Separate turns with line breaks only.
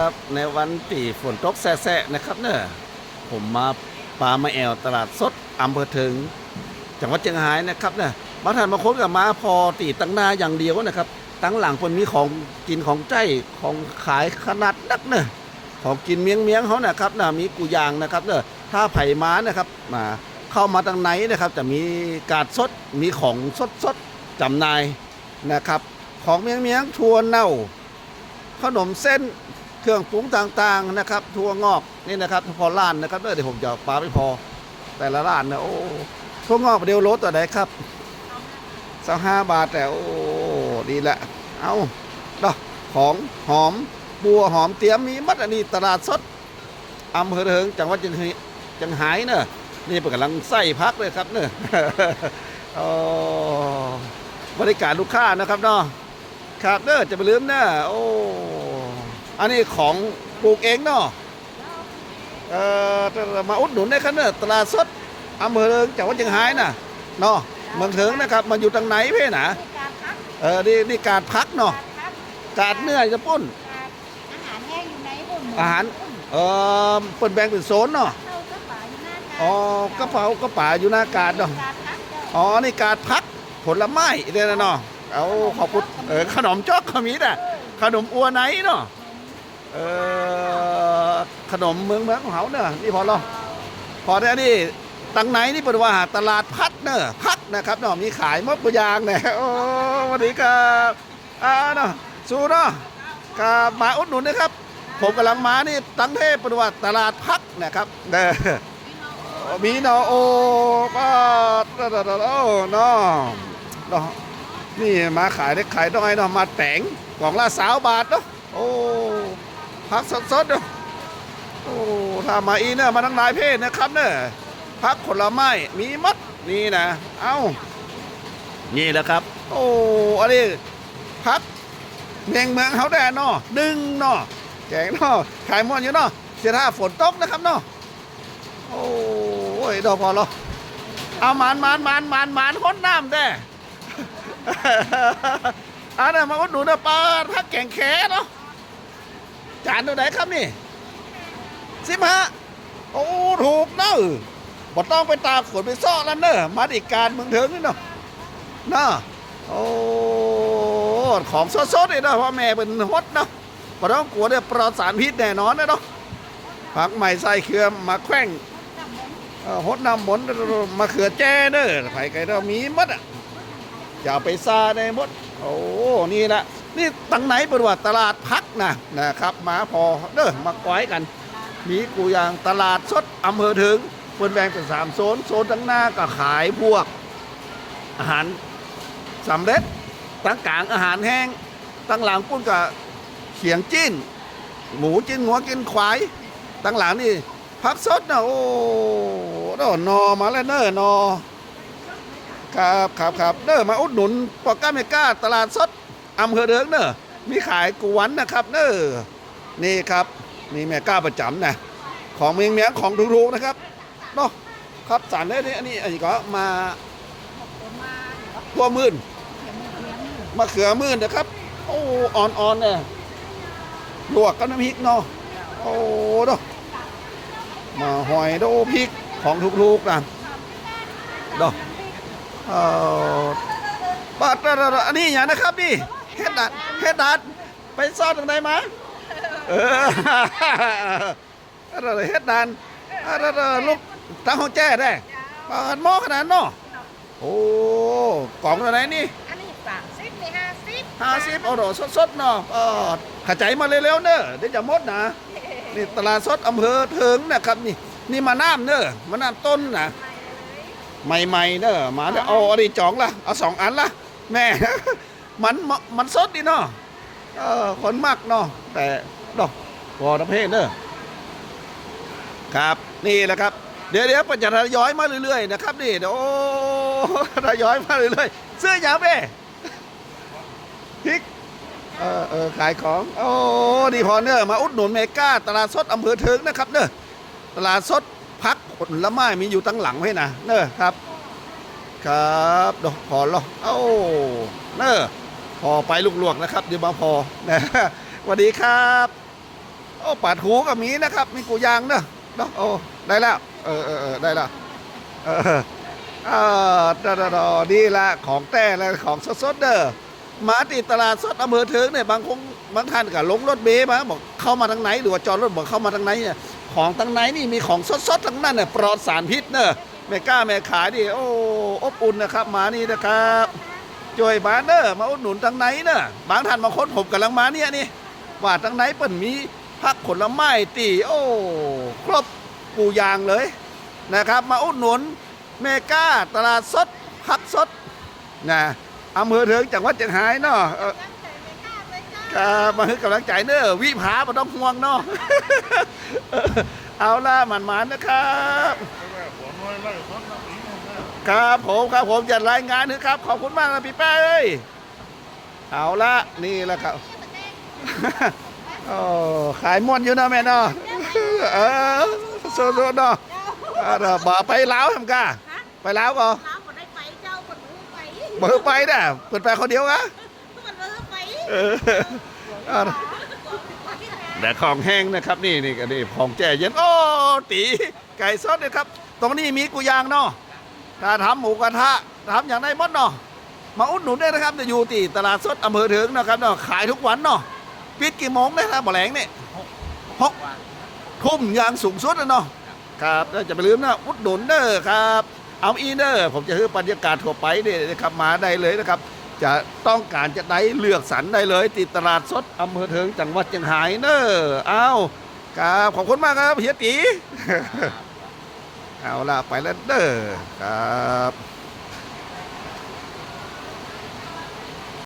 ครับในวันที่ฝนตกแสะๆนะครับเนอะผมมาปลามาแอวตลาดสดอำเภอถึง จังหวัดเชียงรายนะครับเนอะมาทานมาค้นกับมาพอตีตั้งหน้าอย่างเดียวนะครับ ตั้งหลังคนมีของกินของใจของขายขนาดนักเนอะของกินเมียงเมียงเขานะครับนะมีกุยางนะครับเนอะถ้าไผ่ม้านะครับมาเข้ามาทางไหนนะครับ จะมีกาดสดมีของสดสดจำนายนะครับ ของเมียงเมียงทัวเน่า ขนมเส้น เครื่องปรุงต่างๆนะครับทั่วงอกนี่นะครับพอร้านนะครับเดี๋ยวผมจะปาไปพอ แต่ละร้านนะโอ้ทั่วงอกเดียวโลตัวไหนครับสักห้าบาทแต่โอ้ดีละเอาดอกของหอมบัวหอมเตรียมมีมัดอันนี้ตลาดสดอำเภอเถิงจังหวัดจังหวัดจังหายเนอะนี่เปิดกำลังใส่พักเลยครับเนอะบริการลูกค้านะครับเนาะครับเด้อจะไปลืมเนะโอ้ อันนี้ของปลูกเองเนาะเอ่อมาอุดหนุนได้ครับเนอะตลาดสดอำเภอเริงจังหวัดเชียงรายน่ะเนาะเมืองเถิงนะครับมันอยู่ทางไหนเพ่นะ
การพัก
เออนี่นี่การพักเนาะ
การพัก
การเนื้อจะปุ้น
อาหารแห้งอยู่ในหุ่น
อาหารเออเปิดแบ่งเป็นโซนเนาะ
เข้ากระเป๋าอยู่หน้าการ
อ๋อกระเป๋ากระป๋าอยู่หน้าการเนาะ
การพักเจ้า
อ๋อนี่การพักผลไม้เด้อนะเนาะเอาขอบคุณเออขนมจอกขมีน่ะขนมอัวไหนเนาะ เออขนมเมืองเมืองของเขาเนอะนี่พอเราพอได้อันนี้ตังไหนนี่เป็นว่าตลาดพัดเนอะพัดนะครับเนาะมีขายมดปยางเนี่ยโอ้สวัสดีครับอ่าเนาะสู้เนาะกับมาอุดหนุนนะครับ ผมกำลังมานี่ตั้งเทพเป็นว่าตลาดพักนะครับเด้อมีเนาะโอ้ป้าโอ้เนาะเนาะนี่มาขายได้ขายน้อยเนาะมาแต่งกล่องละสาวบาทเนาะโอ้ พักสดๆเนาะโอ้ถ้ามาอีเนี่ยมาทั้งหลายเพศนะครับเนี่ยพักผลไม้มีมัดนี่นะ เอ้า นี่แหละครับ โอ้อันนี้พักเมืองเมืองเขาแดนเนาะดึงเนาะแกงเนาะขายหมดอยู่เนาะเสียท่าฝนตกนะครับเนาะโอ้ยดอกพอแล้วเอาหมานหมานหมานหมานหมานคนน้ำแต่อันนี้มาอุดหนุนนะปลาพักแกงแขเนาะ จานตัวไหนครับนี่สิบห้าโอ้ถูกเนอะบ่ต้องไปตากฝนไปซ่อแล้วเนอะมาอีกการเมืองเถิงนี่เนาะเนาะโอ้ของสดๆนี่เนาะพ่อแม่เป็นฮดเนาะบ่ต้องกลัวเนี่ยปลอดสารพิษแน่นอนนะเนาะผักใหม่ใส่เขือมาแข้งฮดน้ำหมนมาเขือแจ้เด้อไผไก่เรามีมดอะอย่าไปซาในมด โอ้ นี่ละ นี่ตังไหนเป็นว่าตลาดพักนะนะครับมาพอเด้อมาก้อยกัน มีกูอย่างตลาดสดอำเภอถึงเปินแบ่งเป็นสามโซนโซนตั้งหน้าก็ขายพวก อาหารสำเร็จตั้งกลางอาหารแห้งตั้งหลังปุ้นกับเขียงจิ้น หมูจิ้นหัวกินควายตั้งหลังนี่พักสดนะโอ้ดอนอมาแล้วเนอนอครับครับครับเนอมาอุดหนุนปอกก้าเมก้าตลาดสด อำเภอเดิงเนอะมีขายกวนนะครับเนอะนี่ครับนี่แม่ก้าประจำนะของเมียงเมียงของถูกๆนะครับเนาะครับสารได้นี่อันนี้อันนี้ก็มาตัวมื่นมะเขือมื่นนะครับ โอ้อ่อนๆเนี่ยลวกกับน้ำพริกเนาะโอ้เนาะมาหอยโดพริกของถูกๆนะเนาะเออปาดอันนี้อย่างนะครับนี่ เฮ็ดดัดเฮ็ดดัดไปซ่อนตรงไหนมาเอออะไรเฮ็ดนานอะไรลูกตั้งห้องแจ้ได้ปานหม้อขนาดเนาะโอ้กล่องตัวไหนนี่
อันนี้สามสิบนี่ห้าสิบ
ห้าสิบเอาดอกสดๆเนาะเออขจายมาเร็วๆเนอะเดี๋ยวจะหมดนะนี่ตลาดสดอำเภอเถิงนะครับนี่ นี่มาน้ำเนอะมาน้ำต้นนะใหม่ๆเนอะมาเนอะเอาอันนี้จองละเอาสองอันละแม่ มันมันสดดีเนาะเออคนมากเนาะแต่ดอกพอประเภทเนอะครับนี่แหละครับ เดี๋ยวเดี๋ยวปัญจะทยอยมาเรื่อยๆนะครับนี่โอ้ทยอยมาเรื่อยๆเสื้อยาวเบ้พริกเออเออขายของ โอ้ดีพอเนอะมาอุดหนุนเมกาตลาดสดอำเภอเทิงนะครับเนอะตลาดสดพักผลไม้มีอยู่ตั้งหลังไว้นะเนอะครับ ครับดอกพอเหรอโอ้เนอะ พอไปลูกๆนะครับเดี๋ยวมาพอนะสวัสดีครับโอ้ปาดหูก็มีนะครับ มีกูยางเนอะเนาะโอ้ได้แล้วเออเออได้แล้วเออเออดอดอดอดีละของแต่และของสดๆเด้อมาติดตลาดสดอำเภอเถิงเนี่ยบางคงบางท่านก็ลงรถเมล์มาบอกเข้ามาทางไหนหรือว่าจอดรถบอกเข้ามาทางไหนเนี่ยของทางไหนนี่มีของสดๆทั้งนั้นเนี่ยปลอดสารพิษเนอะแม่กล้าแม่ขายดิโอ้อบอุ่นนะครับ มานี่นะครับ จ่วยบานเนอร์มาอุดหนุนทางไหนเนอะบางท่านบางคนผมกำลังมาเนี่ยนี่ว่าทางไหนเปิ่นมีผักผลไม้ตีโอ้ครบกูยางเลยนะครับ มาอุดหนุนเมกาตลาดสดผักสดนะอำเภอเถิงจังหวัดเชียงรายเนาะ
มา
ครับมาให้กำลังใจเนอะวิภาไม่ต้องห่วงเนาะเอาล่ะหมันๆนะครับ ครับผมครับผมจะรายงานนะครับ ขอบคุณมากนะพี่แป้เอ้ยเอาละนี่แหละครับโอ้ขายม่วนอยู่นะแม่เนาะเออสู้ๆเนาะเออเดี๋ยวบอกไปลาวทำกาไปลาวก็
น้ำบ่ได้ไปเจ้าคนรู้ไป
เบิกไปน่ะเปิดไปคนเดียวกะ
มันรู้ไป
เออเอาล่ะแต่ของแห้งนะครับนี่นี่ก็นี่ของแจ่เย็นโอ้ตีไก่สดเลยครับ ตรงนี้มีกูยางเนาะ ถ้าทำหมูกระทะทำอย่างไรมดเนาะมาอุดหนุนได้นะครับจะอยู่ตีตลาดสดอำเภอเถิงนะครับเนาะขายทุกวันเนาะปิดกี่โมงได้ครับบ่แหลงเนี่ยหกทุ่มยางสูงสุดนะเนาะครับแล้วจะไปลืมนะอุดหนุนเด้อครับ เอาอีเด้อผมจะให้บรรยากาศทั่วไปเนี่ยนะครับมาได้เลยนะครับ จะต้องการจะได้เลือกสรรได้เลยติดตลาดสดอำเภอเถิงจังหวัดเชียงรายเนอะเอาครับขอบคุณมากครับเฮียตี เอาล่ะไปแล้วเด้อครับ